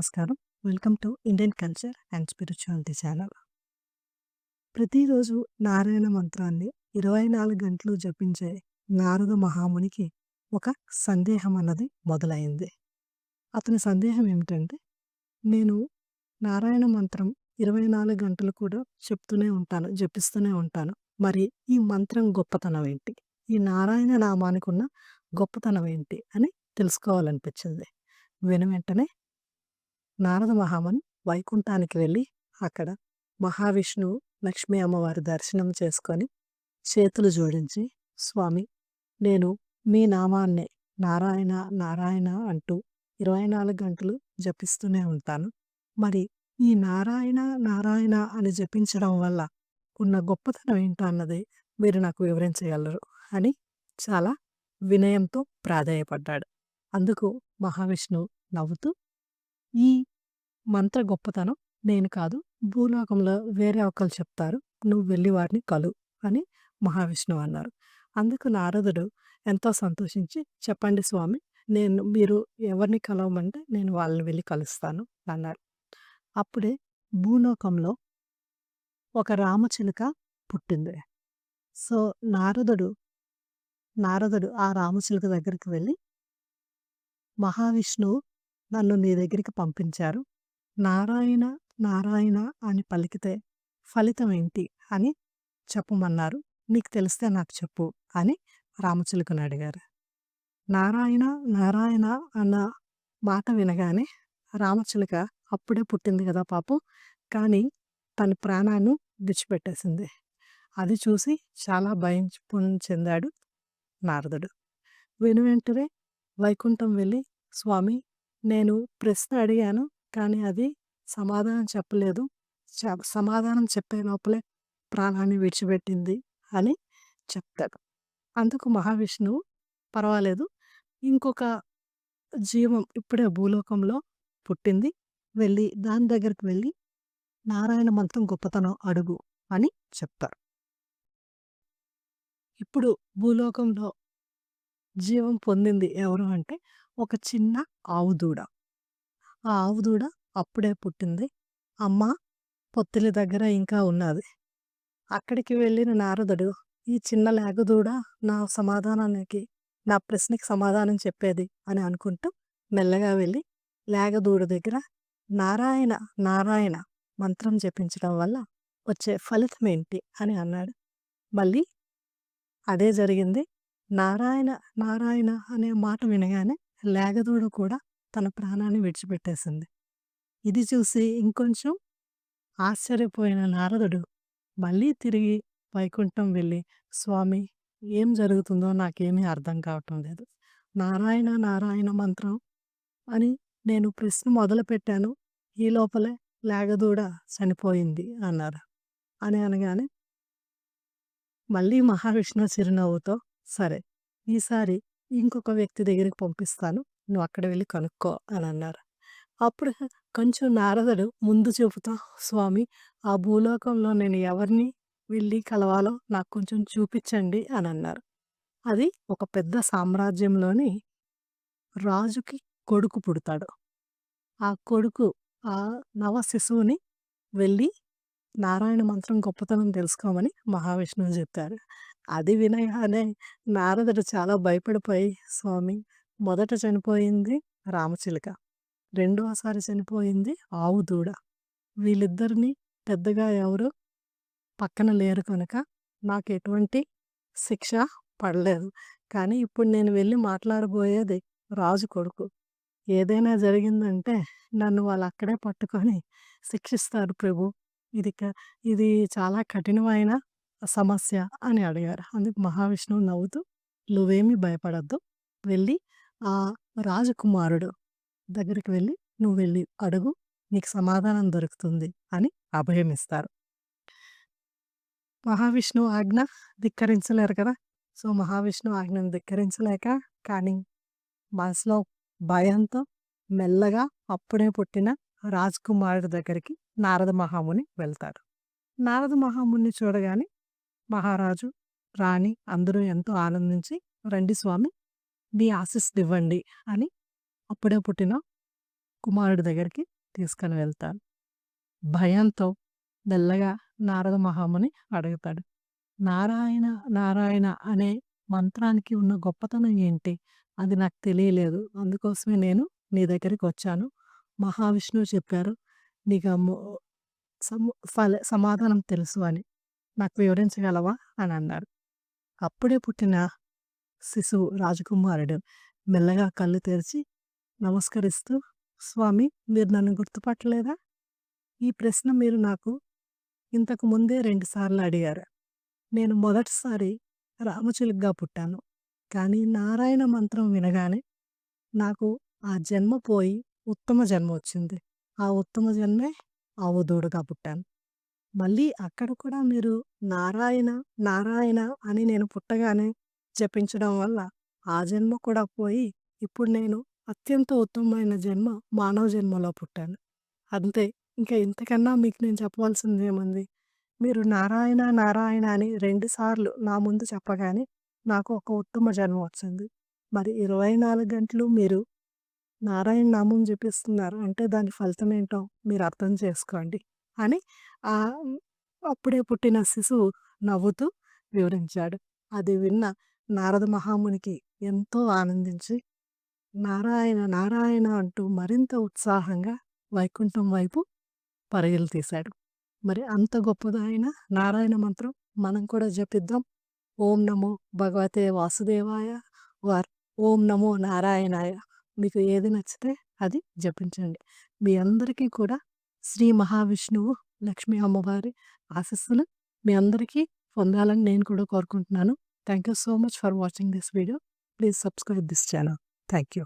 నమస్కారం. Welcome to Indian culture and spirituality channel. ప్రతిరోజు నారాయణ మంత్రాన్ని 24 గంటలు జపించే నారద మహామునికి ఒక సందేహం అన్నది మొదలైంది. అతని సందేహం ఏమిటంటే, నేను నారాయణ మంత్రం 24 గంటలు కూడా చెప్తూనే ఉంటాను. జపిస్తూనే ఉంటాను. మరి ఈ మంత్రం గొప్పతనం ఏంటి? ఈ నారాయణ నామానికి ఉన్న గొప్పతనం ఏంటి? అని తెలుసుకోవాలనిపించింది. వెను వెంటనే నారద మహాముని వైకుంఠానికి వెళ్ళి అక్కడ మహావిష్ణువు, లక్ష్మీ అమ్మవారి దర్శనం చేసుకొని చేతులు జోడించి, స్వామి నేను మీ నామాన్నే నారాయణ, నారాయణ అంటూ 24 గంటలు జపిస్తూనే ఉంటాను. మరి ఈ నారాయణ, నారాయణ అని జపించడం వల్ల ఉన్న గొప్పతనం ఏంటో అన్నది మీరు నాకు వివరించగలరు అని చాలా వినయంతో ప్రాధేయపడ్డాడు. అందుకు మహావిష్ణువు నవ్వుతూ, ఈ మంత్ర గొప్పతనం నేను కాదు. భూలోకంలో వేరే ఒకళ్ళు చెప్తారు. నువ్వు వెళ్ళి వారిని కలువు అని మహావిష్ణువు అన్నారు. అందుకు నారదుడు ఎంతో సంతోషించి, చెప్పండి స్వామి నేను మీరు ఎవరిని కలవమంటే నేను వాళ్ళని వెళ్ళి కలుస్తాను అన్నారు. అప్పుడే భూలోకంలో ఒక రామచిలుక పుట్టింది. సో, నారదుడు నారదుడు ఆ రామచిలుక దగ్గరికి వెళ్ళి మహావిష్ణువు నన్ను నీ దగ్గరికి పంపించారు. నారాయణ, నారాయణ అని పలికితే ఫలితం ఏంటి అని చెప్పమన్నారు. నీకు తెలిస్తే నాకు చెప్పు అని రామచిలుకను అడిగారు. నారాయణ, నారాయణ అన్న మాట వినగానే రామచిలుక అప్పుడే పుట్టింది కదా పాపం. కానీ తన ప్రాణాన్ని విడిచిపెట్టేసింది. అది చూసి చాలా భయం చెందాడు నారదుడు. వెనువెంటనే వైకుంఠం వెళ్ళి, స్వామి నేను ప్రశ్న అడిగాను. కానీ అది సమాధానం చెప్పలేదు. సమాధానం చెప్పే లోపలే ప్రాణాన్ని విడిచిపెట్టింది అని చెప్తాడు. అందుకు మహావిష్ణువు పర్వాలేదు. ఇంకొక జీవం ఇప్పుడే భూలోకంలో పుట్టింది. వెళ్ళి దాని దగ్గరికి వెళ్ళి నారాయణ మంత్రం గొప్పతనం అడుగు అని చెప్తారు. ఇప్పుడు భూలోకంలో జీవం పొందింది ఎవరు అంటే ఒక చిన్న ఆవు దూడ. ఆ ఆవు దూడ అప్పుడే పుట్టింది. అమ్మ పొత్తిలి దగ్గర ఇంకా ఉన్నది. అక్కడికి వెళ్ళిన నారదుడు ఈ చిన్న లేగదూడ నా సమాధానానికి నా ప్రశ్నకి సమాధానం చెప్పేది అని అనుకుంటూ మెల్లగా వెళ్ళి లేగదూడ దగ్గర నారాయణ, నారాయణ మంత్రం జపించడం వల్ల వచ్చే ఫలితం ఏంటి అని అన్నాడు. మళ్ళీ అదే జరిగింది. నారాయణ, నారాయణ అనే మాట వినగానే లేగదూడ కూడా తన ప్రాణాన్ని విడిచిపెట్టేసింది. ఇది చూసి ఇంకొంచెం ఆశ్చర్యపోయిన నారదుడు మళ్ళీ తిరిగి వైకుంఠం వెళ్ళి, స్వామి ఏం జరుగుతుందో నాకేమీ అర్థం కావటం లేదు. నారాయణ, నారాయణ మంత్రం అని నేను ప్రశ్న మొదలుపెట్టాను. ఈ లోపలే లేగదూడ చనిపోయింది అన్నారు. అని అనగానే మళ్ళీ మహావిష్ణువు చిరునవ్వుతో, సరే ఈసారి ఇంకొక వ్యక్తి దగ్గరికి పంపిస్తాను. నువ్వు అక్కడ వెళ్ళి కనుక్కో అని అన్నారు. అప్పుడు కొంచెం నారదుడు ముందు చూపుతా స్వామి ఆ భూలోకంలో నేను ఎవరిని వెళ్ళి కలవాలో నాకు కొంచెం చూపించండి అని అన్నారు. అది ఒక పెద్ద సామ్రాజ్యంలోని రాజుకి కొడుకు పుడతాడు. ఆ కొడుకు ఆ నవ శిశువుని వెళ్ళి నారాయణ మంత్రం గొప్పతనం తెలుసుకోమని మహావిష్ణువు చెప్పారు. అది వినగానే నారదుడు చాలా భయపడిపోయి, స్వామి మొదట చనిపోయింది రామచిలుక. రెండోసారి చనిపోయింది ఆవు దూడ. వీళ్ళిద్దరిని పెద్దగా ఎవరు పక్కన లేరు కనుక నాకు ఎటువంటి శిక్ష పడలేదు. కానీ ఇప్పుడు నేను వెళ్ళి మాట్లాడబోయేది రాజు కొడుకు. ఏదైనా జరిగిందంటే నన్ను వాళ్ళు అక్కడే పట్టుకొని శిక్షిస్తారు ప్రభు ఇది క ఇది చాలా కఠినమైన సమస్య అని అడిగారు. అందుకు మహావిష్ణువు నవ్వుతూ, నువ్వేమీ భయపడద్దు వెళ్ళి ఆ రాజకుమారుడు దగ్గరికి వెళ్ళి నువ్వు వెళ్ళి అడుగు. నీకు సమాధానం దొరుకుతుంది అని అభయమిస్తారు. మహావిష్ణువు ఆజ్ఞ ధిక్కరించలేరు కదా! సో, మహావిష్ణువు ఆజ్ఞను ధిక్కరించలేక కానీ మనసులో భయంతో మెల్లగా అప్పుడే పుట్టిన రాజకుమారుడి దగ్గరికి నారద మహాముని వెళ్తారు. నారద మహాముని చూడగానే మహారాజు, రాణి అందరూ ఎంతో ఆనందించి, రండి స్వామి మీ ఆశీస్సులివ్వండి అని అప్పుడే పుట్టిన కుమారుడి దగ్గరికి తీసుకొని వెళ్తాను భయంతో మెల్లగా నారద మహాముని అడుగుతాడు. నారాయణ నారాయణ అనే మంత్రానికి ఉన్న గొప్పతనం ఏంటి? అది నాకు తెలియలేదు. అందుకోసమే నేను నీ దగ్గరికి వచ్చాను. మహావిష్ణువు చెప్పారు. నీకు సమాధానం తెలుసు అని. నాకు వివరించగలవా? అని అన్నారు. అప్పుడే పుట్టిన శిశువు రాజకుమారుడు మెల్లగా కళ్ళు తెరిచి నమస్కరిస్తూ స్వామి మీరు నన్ను గుర్తుపట్టలేదా? ఈ ప్రశ్న మీరు నాకు ఇంతకు ముందే రెండుసార్లు అడిగారు. నేను మొదటిసారి రామచిలుగ్గా పుట్టాను. కానీ నారాయణ మంత్రం వినగానే నాకు ఆ జన్మ పోయి ఉత్తమ జన్మ వచ్చింది. ఆ ఉత్తమ జన్మే ఆవు పుట్టాను. మళ్ళీ అక్కడ కూడా మీరు నారాయణ, నారాయణ అని నేను పుట్టగానే జపించడం వల్ల ఆ జన్మ కూడా పోయి ఇప్పుడు నేను అత్యంత ఉత్తమమైన జన్మ మానవ జన్మలో పుట్టాను. అంతే. ఇంకా ఇంతకన్నా మీకు నేను చెప్పవలసిందేముంది? మీరు నారాయణ, నారాయణ అని 2 సార్లు నా ముందు చెప్పగానే నాకు ఒక ఉత్తమ జన్మ వచ్చింది. మరి 24 గంటలు మీరు నారాయణ నామం జపిస్తున్నారు. అంటే దాని ఫలితం ఏంటో మీరు అర్థం చేసుకోండి అని అప్పుడే పుట్టిన శిశువు నవ్వుతూ వివరించాడు. అది విన్న నారద మహామునికి ఎంతో ఆనందించి నారాయణ, నారాయణ అంటూ మరింత ఉత్సాహంగా వైకుంఠం వైపు పరుగులు తీశాడు. మరి అంత గొప్పదైన నారాయణ మంత్రం మనం కూడా జపిద్దాం. ఓం నమో భగవతే వాసుదేవాయ వార్ ఓం నమో నారాయణాయ. మీకు ఏది నచ్చితే అది జపించండి. మీ అందరికీ కూడా శ్రీ మహావిష్ణువు, లక్ష్మీ అమ్మవారి ఆశస్సులు మీ అందరికీ పొందాలని నేను కూడా కోరుకుంటున్నాను. Thank you so much for watching this video. Please subscribe this channel. Thank you.